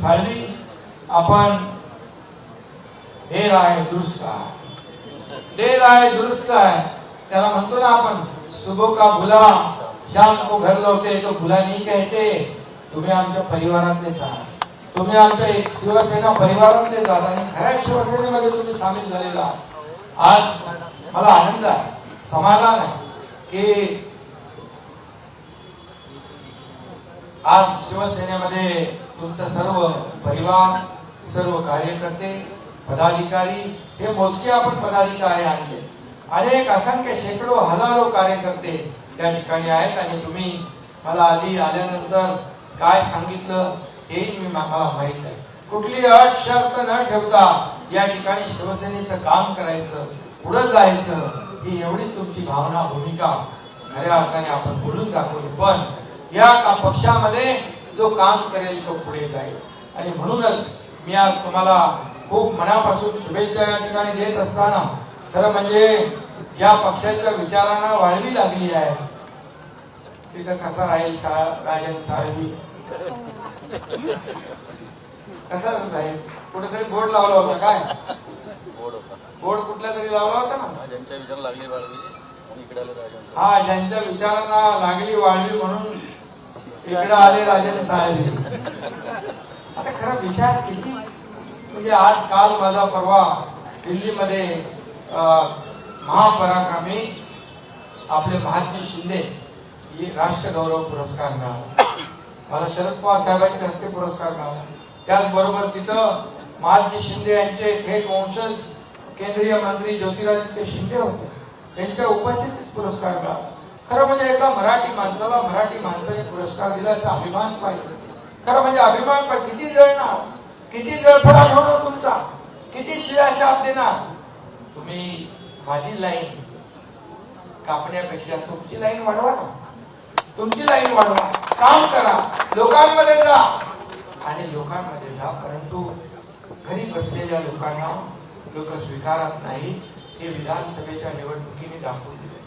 साळवी आपण देर आहे दुरुस्त आहे. देर आहे दुरुस्त आहे. त्याला म्हणतो ना आपण सुबह का भुला? शाम को घर लौटे तो भुला नाही कहते. तुम्ही आमच्या परिवारातलेच आहात तुम्ही आमच्या एक शिवसेना परिवारातलेच आहात आणि खऱ्या शिवसेनेमध्ये तुम्ही सामील झालेला आहात. आज मला आनंद आहे समाधान आहे की आज शिवसेनेमध्ये तुमचं सर्व परिवार सर्व कार्यकर्ते पदाधिकारी हे मोजके आपण पदाधिकारी आणले. अनेक असंख्य शेकडो हजारो कार्यकर्ते त्या ठिकाणी आहेत आणि तुम्ही मला आधी आल्यानंतर काय सांगितलं हेही मी मला माहीत आहे कुठली अट शर्त न ठेवता या ठिकाणी शिवसेनेचं काम करायचं पुढे जायचं ही एवढी तुमची भावना भूमिका खऱ्या अर्थाने आपण बोलून दाखवली. पण या का पक्षामध्ये जो काम करेल तो पुढे जाईल. आणि म्हणूनच मी आज तुम्हाला खूप मनापासून शुभेच्छा या ठिकाणी देत असताना खरं म्हणजे ज्या पक्षाच्या विचारांना वाळवी लागली आहे तिथं कसा राहील राजन साळवी? कसा राहील? कुठेतरी बोर्ड लावला होता काय? बोर्ड कुठल्या तरी लावला होता ना? ज्यांच्या विचार लागले हा ज्यांच्या विचारांना लागली वाढली म्हणून इकडे आले राजाने साहेब आता खरा विचार किती? म्हणजे आज काल माझा परवा दिल्लीमध्ये महापराक्रमी आपले महात्मा शिंदे राष्ट्रगौरव पुरस्कार मिळाला. मला शरद पवार साहेबांच्या हस्ते पुरस्कार मिळाला. त्याचबरोबर तिथं महात्मा शिंदे यांचे थेट वंशज केंद्रीय मंत्री ज्योतिरादित्य शिंदे होते. त्यांच्या उपस्थितीत पुरस्कार मिळाला. खरं म्हणजे एका मराठी माणसाला मराठी माणसाने पुरस्कार दिला याचा अभिमान पाहिजे. खरं म्हणजे अभिमान पाहिजे. किती जळणार? किती जळफळाट होणार तुमचा? किती शिव्या शाप देणार? तुम्ही माझी लाईन. कापण्यापेक्षा तुमची लाईन वाढवा ना. तुमची लाईन वाढवा. काम करा. लोकांमध्ये जा. आणि लोकांमध्ये जा परंतु घरी बसलेल्या लोकांना लोक स्वीकारत नाही हे विधानसभेच्या निवडणुकीने दाखवून दिले